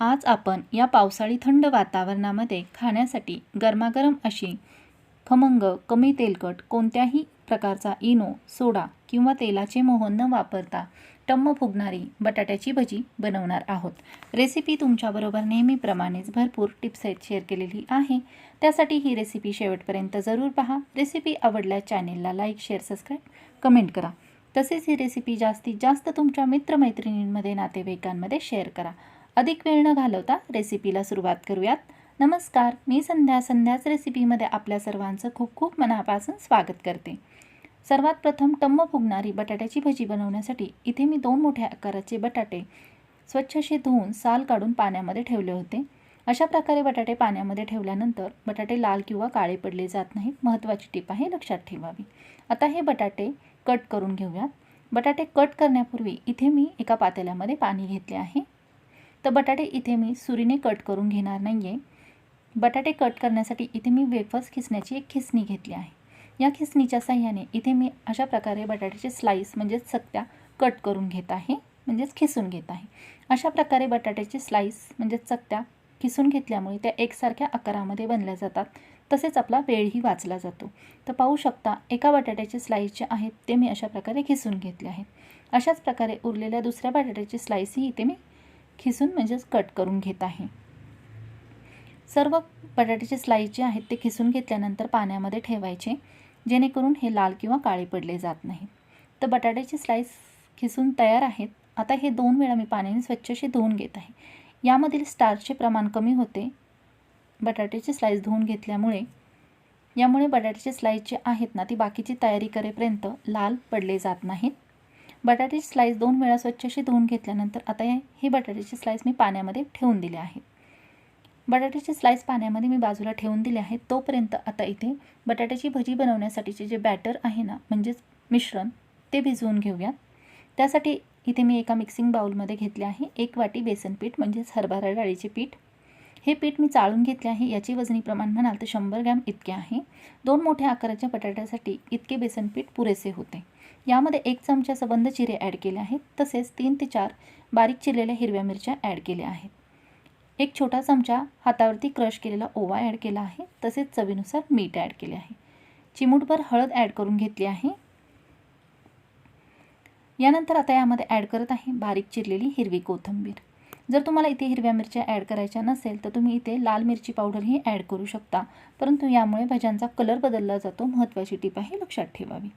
आज आपण या पावसाळी थंड वातावरणामध्ये खाण्यासाठी गरमागरम अशी खमंग कमी तेलकट कोणत्याही प्रकारचा इनो सोडा किंवा तेलाचे मोहन न वापरता टम्म फुगणारी बटाट्याची भजी बनवणार आहोत. रेसिपी तुमच्याबरोबर नेहमीप्रमाणेच भरपूर टिप्स आहेत शेअर केलेली आहे. त्यासाठी ही रेसिपी शेवटपर्यंत जरूर पहा. रेसिपी आवडल्यास चॅनेलला लाईक शेअर सबस्क्राईब कमेंट करा. तसेच ही रेसिपी जास्तीत जास्त तुमच्या मित्रमैत्रिणींमध्ये नातेवाईकांमध्ये शेअर करा. अधिक वेळ न घालवता रेसिपीला सुरुवात करूयात. नमस्कार मी संध्या. संध्याच रेसिपीमध्ये आपल्या सर्वांचं खूप खूप मनापासून स्वागत करते. सर्वात प्रथम टम्म फुगणारी बटाट्याची भजी बनवण्यासाठी इथे मी दोन मोठ्या आकाराचे बटाटे स्वच्छ असे धुवून साल काढून पाण्यामध्ये ठेवले होते. अशा प्रकारे बटाटे पाण्यामध्ये ठेवल्यानंतर बटाटे लाल किंवा काळे पडले जात नाहीत. महत्त्वाची टीप आहे लक्षात ठेवावी. आता हे बटाटे कट करून घेऊयात. बटाटे कट करण्यापूर्वी इथे मी एका पातेल्यामध्ये पाणी घेतले आहे. तर बटाटे इथे मी सुरीने कट करून घेणार नाही आहे बटाटे कट करण्यासाठी इथे मी वेफर्स खिसण्याची एक खिसणी घेतली आहे. या खिसणीच्या साह्याने इथे मी अशा प्रकारे बटाट्याचे स्लाईस म्हणजेच सत्या कट करून घेत आहे म्हणजेच खिसून घेत आहे. अशा प्रकारे बटाट्याचे स्लाईस म्हणजेच चकत्या खिसून घेतल्यामुळे त्या एकसारख्या आकारामध्ये बनल्या जातात. तसेच आपला वेळही वाचला जातो. तर पाहू शकता एका बटाट्याचे स्लाईस जे आहेत ते मी अशा प्रकारे खिसून घेतले आहेत. अशाच प्रकारे उरलेल्या दुसऱ्या बटाट्याचे स्लाईसही इथे मी खिसून म्हणजेच कट करून घेत आहे. सर्व बटाट्याचे स्लाईस जे आहेत ते खिसून घेतल्यानंतर पाण्यामध्ये ठेवायचे जेणेकरून हे लाल किंवा काळे पडले जात नाहीत तर बटाट्याचे स्लाईस खिसून तयार आहेत. आता हे दोन वेळा मी पाण्याने स्वच्छशी धुवून घेत आहे. यामधील स्टार्चचे प्रमाण कमी होते. बटाट्याचे स्लाईस धुवून घेतल्यामुळे यामुळे बटाट्याचे स्लाईस जे आहेत ना ती बाकीची तयारी करेपर्यंत लाल पडले जात नाहीत. बटाट्याची स्लाईस दोन वेळा स्वच्छशी धुवून घेतल्यानंतर आता हे बटाट्याची स्लाईस मी पाण्यामध्ये ठेवून दिले आहे. बटाट्याची स्लाईस पाण्यामध्ये मी बाजूला ठेवून दिले आहे. तोपर्यंत आता इथे बटाट्याची भजी बनवण्यासाठीचे जे बॅटर आहे ना म्हणजेच मिश्रण ते भिजवून घेऊयात. त्यासाठी इथे मी एका मिक्सिंग बाऊलमध्ये घेतले आहे. एक वाटी बेसन पीठ म्हणजेच हरभरा डाळीचे पीठ. हे पीठ मी चाळून घेतले आहे. याचे वजनी प्रमाण म्हणाल तर शंभर ग्रॅम इतके आहे. दोन मोठ्या आकाराच्या बटाट्यासाठी इतके बेसन पीठ पुरेसे होते. यामध्ये एक चमचा सबंध चिरे ॲड केले आहेत. तसेच तीन ते चार बारीक चिरलेल्या हिरव्या मिरच्या ॲड केल्या आहेत. एक छोटा चमचा हातावरती क्रश केलेला ओवा ॲड केला आहे. तसेच चवीनुसार मीठ ॲड केले आहे. चिमूटभर हळद ॲड करून घेतली आहे. यानंतर आता यामध्ये ॲड करत आहे बारीक चिरलेली हिरवी कोथिंबीर. जर तुम्हाला इथे हिरव्या मिरच्या ॲड करायच्या नसेल तर तुम्ही इथे लाल मिरची पावडरही ॲड करू शकता. परंतु यामुळे भाज्यांचा कलर बदलला जातो. महत्त्वाची टीप आहे लक्षात ठेवावी.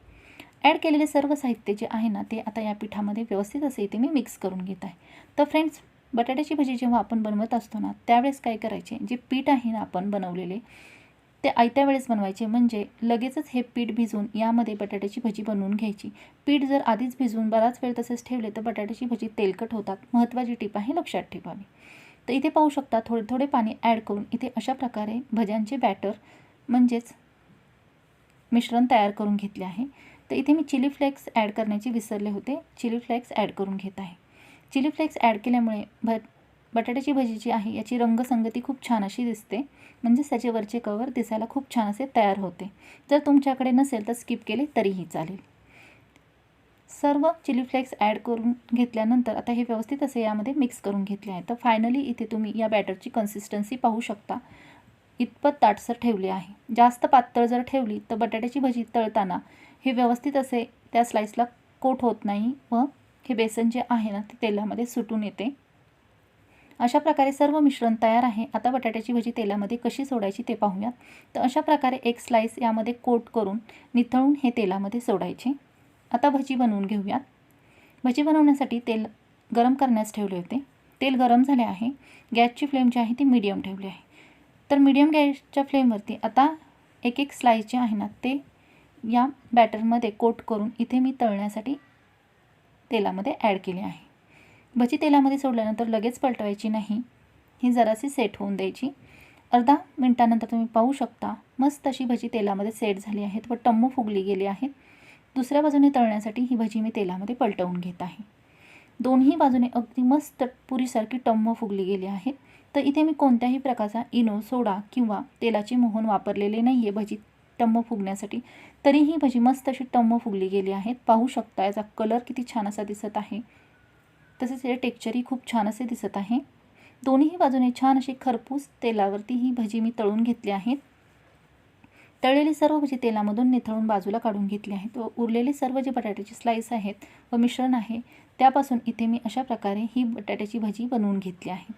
ॲड केलेले सर्व साहित्य जे आहे ना ते आता या पिठामध्ये व्यवस्थित असे इथे मी मिक्स करून घेत आहे. तर फ्रेंड्स बटाट्याची भजी जेव्हा आपण बनवत असतो ना त्यावेळेस काय करायचे? जे पीठ आहे ना आपण बनवलेले ते आयत्या वेळेस बनवायचे. म्हणजे लगेचच हे पीठ भिजवून यामध्ये बटाट्याची भजी बनवून घ्यायची. पीठ जर आधीच भिजवून बराच वेळ तसेच ठेवले तर बटाट्याची भजी तेलकट होतात. महत्त्वाची टीप आहे लक्षात ठेवावी. तर इथे पाहू शकता थोडे थोडे पाणी ॲड करून इथे अशा प्रकारे भज्यांचे बॅटर म्हणजेच मिश्रण तयार करून घेतले आहे. तर इथे मी चिली फ्लेक्स ॲड करण्याचे विसरले होते. चिली फ्लेक्स ॲड करून घेत आहे. चिली फ्लेक्स ॲड केल्यामुळे भ बटाट्याची भजी जी आहे याची रंगसंगती खूप छान अशी दिसते. म्हणजेच त्याचे वरचे कवर दिसायला खूप छान असे तयार होते. जर तुमच्याकडे नसेल तर स्किप केले तरीही चालेल. सर्व चिली फ्लेक्स ॲड करून घेतल्यानंतर आता हे व्यवस्थित असे यामध्ये मिक्स करून घेतले आहे. तर फायनली इथे तुम्ही या बॅटरची कन्सिस्टन्सी पाहू शकता. इतपत ताटसर ठेवली आहे. जास्त पातळ जर ठेवली तर बटाट्याची भजी तळताना हे व्यवस्थित असे त्या स्लाईसला कोट होत नाही व हे बेसन जे आहे ना ते तेलामध्ये सुटून येते. अशा प्रकारे सर्व मिश्रण तयार आहे. आता बटाट्याची भजी तेलामध्ये कशी सोडायची ते पाहूयात. तर अशा प्रकारे एक स्लाईस यामध्ये कोट करून निथळून हे तेलामध्ये सोडायचे. आता भजी बनवून घेऊयात. भजी बनवण्यासाठी तेल गरम करण्यास ठेवले होते. तेल गरम झाले आहे. गॅसची फ्लेम जी आहे ती मीडियम ठेवली आहे. तर मीडियम गॅसच्या फ्लेमवरती आता एक एक स्लाईस जे आहे ना ते या बॅटरमध्ये कोट करून इथे मी तळण्यासाठी तेलामध्ये ॲड केले आहे. भजी तेलामध्ये सोडल्यानंतर लगेच पलटवायची नाही. ही जराशी सेट होऊन द्यायची. अर्धा मिनटानंतर तुम्ही पाहू शकता मस्त अशी भजी तेलामध्ये सेट झाली आहेत व टम्मू फुगली गेली आहेत. दुसऱ्या बाजूने तळण्यासाठी ही भजी मी तेलामध्ये पलटवून घेत आहे. दोन्ही बाजूने अगदी मस्त पुरीसारखी टम्म फुगली गेली आहे. तर इथे मी कोणत्याही प्रकारचा इनो सोडा किंवा तेलाचे मोहन वापरलेले नाही आहे भजी टम्म फुगण्यासाठी. तरीही भजी मस्त अशी टम्म फुगली गेली आहेत. पाहू शकता याचा कलर किती छान असा दिसत आहे. तसेच हे टेक्चरही खूप छान असे दिसत आहे. दोन्ही बाजूने छान अशी खरपूस तेलावरती ही भजी मी तळून घेतली आहेत तळलेली सर्व भजी तेलामधून निथळून बाजूला काढून घेतली आहेत. व उरलेले सर्व जे बटाट्याचे स्लाईस आहेत व मिश्रण आहे त्यापासून इथे मी अशा प्रकारे ही बटाट्याची भजी बनवून घेतली आहे.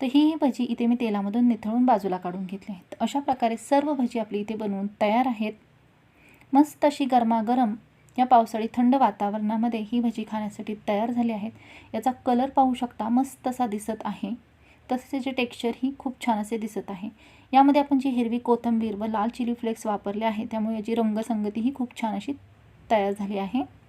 तर ही ही भजी इथे मी तेलामधून निथळून बाजूला काढून घेतली आहे अशा प्रकारे सर्व भजी आपली इथे बनवून तयार आहेत. मस्त अशी गरमागरम या पावसाळी थंड वातावरणामध्ये ही भजी खाण्यासाठी तयार झाली आहेत. याचा कलर पाहू शकता मस्त असा दिसत आहे. तसेच याचे टेक्स्चर ही खूप छान असे दिसत आहे. यामध्ये आपण जी हिरवी कोथिंबीर व लाल चिली फ्लेक्स वापरले आहे त्यामुळे याची रंगसंगती ही खूप छान अशी तयार झाली आहे.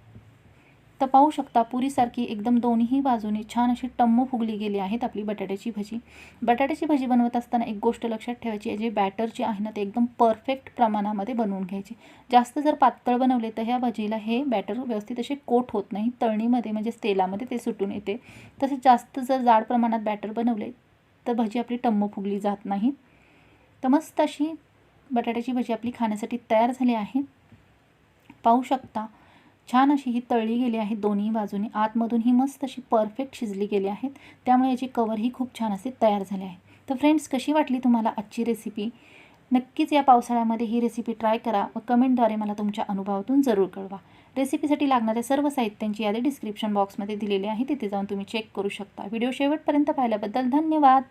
तर पाहू शकता पुरीसारखी एकदम दोन्ही बाजूने छान अशी टम्म फुगली गेली आहेत आपली बटाट्याची भजी. बटाट्याची भजी बनवत असताना एक गोष्ट लक्षात ठेवायची आहे जे बॅटर जे आहे ना ते एकदम परफेक्ट प्रमाणामध्ये बनवून घ्यायचे. जास्त जर पातळ बनवले तर ह्या भजीला हे बॅटर व्यवस्थित असे कोट होत नाही तळणीमध्ये म्हणजेच तेलामध्ये ते सुटून येते. तसेच जास्त जर जाड प्रमाणात बॅटर बनवले तर भजी आपली टम्म फुगली जात नाही. तर मस्त अशी बटाट्याची भजी आपली खाण्यासाठी तयार झाली आहे. पाहू शकता छान अशी ही तळली गेली आहे दोन्ही बाजूने. आतमधून ही मस्त अशी परफेक्ट शिजली गेली आहेत त्यामुळे याची कवर ही खूप छान असे तयार झाले आहे. तर फ्रेंड्स कशी वाटली तुम्हाला आजची रेसिपी नक्कीच या पावसाळ्यामध्ये ही रेसिपी ट्राय करा व कमेंटद्वारे मला तुमच्या अनुभवातून जरूर कळवा. रेसिपीसाठी लागणाऱ्या सर्व साहित्यांची यादी डिस्क्रिप्शन बॉक्समध्ये दिलेली आहे. तिथे जाऊन तुम्ही चेक करू शकता. व्हिडिओ शेवटपर्यंत पाहिल्याबद्दल धन्यवाद!